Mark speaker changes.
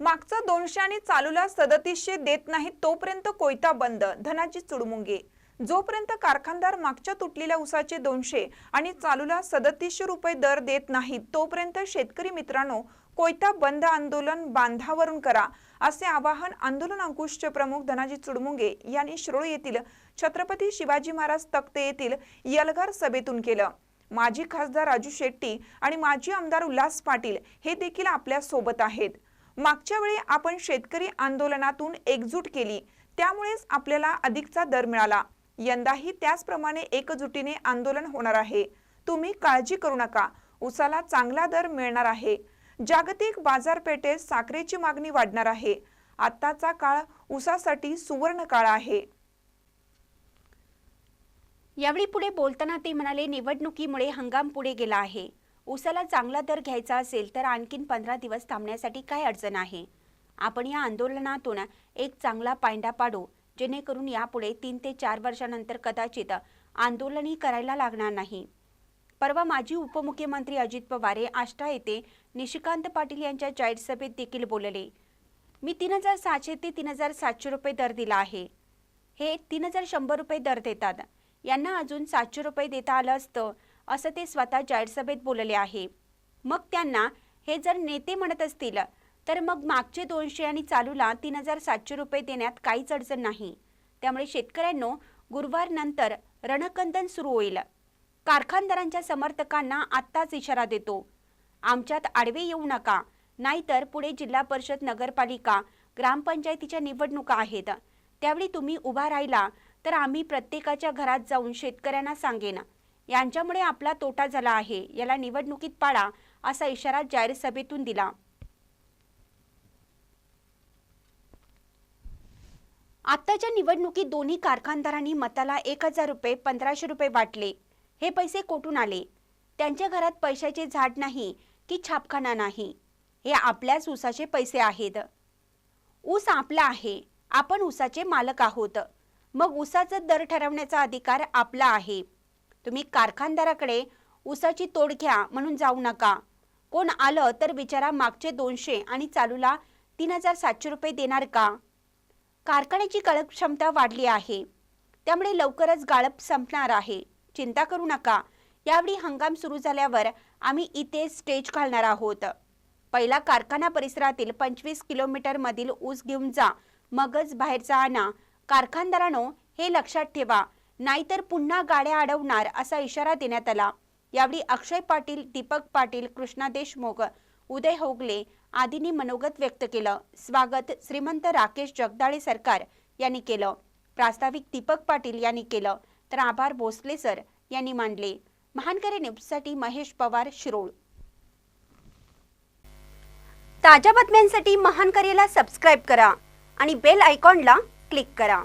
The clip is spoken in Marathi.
Speaker 1: मागचं दोनशे आणि चालूला सदतीसशे देत नाहीत तोपर्यंत कोयता बंद धनाची चुडमुंगे. जोपर्यंत कारखानदार मागच्या तुटलेल्या उसाचे दोनशे आणि चालूला सदतीसशे रुपये दर देत नाहीत तोपर्यंत शेतकरी मित्रांनो कोयता बंद आंदोलन बांधावरून करा असे आवाहन आंदोलन अंकुशचे प्रमुख धनाजी चुडमुंगे यांनी शिरोळ येथील छत्रपती शिवाजी महाराज तक्ते येथील यलगार सभेतून केलं. माजी खासदार राजू शेट्टी आणि माजी आमदार उल्हास पाटील हे देखील आपल्यासोबत आहेत. मागच्या वेळी आपण शेतकरी आंदोलनातून एकजूट केली त्यामुळेच आपल्याला अधिकचा दर मिळाला. यंदाही त्याचप्रमाणे एकजुटीने आंदोलन होणार आहे. तुम्ही काळजी करू नका. उसाला चांगला दर मिळणार आहे. जागतिक बाजारपेठेत साखरेची मागणी वाढणार आहे. आत्ताचा काळ उसासाठी सुवर्ण काळ आहे.
Speaker 2: यावेळी पुढे बोलताना ते म्हणाले निवडणुकीमुळे हंगाम पुढे गेला आहे. उसाला चांगला दर घ्यायचा असेल तर आणखीन पंधरा दिवस थांबण्यासाठी काय अडचण आहे? आपण या आंदोलनातून एक चांगला पायंडा पाडू जेणेकरून यापुढे तीन ते चार वर्षानंतर कदाचित आंदोलनही करायला लागणार नाही. परवा माजी उपमुख्यमंत्री अजित पवार आष्टा येथे निशिकांत पाटील यांच्या जाहीर सभेत देखील बोलले. मी तीन हजार सहाशे ते तीन हजार सातशे रुपये दर दिला आहे. हे तीन हजार शंभर रुपये दर देतात. यांना अजून सातशे रुपये देता आलं असतं. असं ते स्वतः जाहीर सभेत बोलले आहे. मग त्यांना हे जर नेते म्हणत असतील तर मग मागचे दोनशे आणि चालूला तीन हजार सातशे रुपये देण्यात काहीच अडचण नाही. त्यामुळे शेतकऱ्यांनो गुरुवार नंतर रणकंदन सुरू होईल. कारखानदारांच्या समर्थकांना आत्ताच इशारा देतो. आमच्यात आडवे येऊ नका नाहीतर पुढे जिल्हा परिषद नगरपालिका ग्रामपंचायतीच्या निवडणुका आहेत. त्यावेळी तुम्ही उभा राहिला तर आम्ही प्रत्येकाच्या घरात जाऊन शेतकऱ्यांना सांगेन. यांच्यामुळे आपला तोटा झाला आहे. याला निवडणुकीत पाडा असा इशारा जाहीर सभेतून दिला. आत्ताच्या निवडणुकीत दोन्ही कारखानदारांनी मताला एक हजार रुपये पंधराशे रुपये वाटले. हे पैसे कोठून आले? त्यांच्या घरात पैशाचे झाड नाही की छापखाना नाही. हे आपल्याच ऊसाचे पैसे आहेत. ऊस आपला आहे. आपण ऊसाचे मालक आहोत. मग ऊसाचा दर ठरवण्याचा अधिकार आपला आहे. तुम्ही कारखानदाराकडे ऊसाची तोड घ्या म्हणून जाऊ नका. कोण आलं तर विचारा मागचे दोनशे आणि चालूला तीन हजार सातशे रुपये देणार का? कारखान्याची गाळप क्षमता वाढली आहे. त्यामुळे लवकरच गाळप संपणार आहे. चिंता करू नका. यावेळी हंगाम सुरू झाल्यावर आम्ही इथे स्टेज घालणार आहोत. पहिला कारखाना परिसरातील पंचवीस किलोमीटरमधील ऊस घेऊन जा. मगच बाहेरचा आणा कारखानदारांनो हे लक्षात ठेवा. नाहीतर पुन्हा गाड्या अडवणार असा इशारा देण्यात आला. यावेळी अक्षय पाटील दीपक पाटील कृष्णा देशमुख उदय होगले आदींनी मनोगत व्यक्त केलं. स्वागत श्रीमंत राकेश जगदाळे सरकार यांनी केलं. प्रास्ताविक दीपक पाटील यांनी केलं. तर आभार भोसले सर यांनी मांडले महानकरे न्यूजसाठी महेश पवार शिरोळ. ताज्या बातम्यांसाठी महानकरेला सबस्क्राईब करा आणि बेल आयकॉनला क्लिक करा.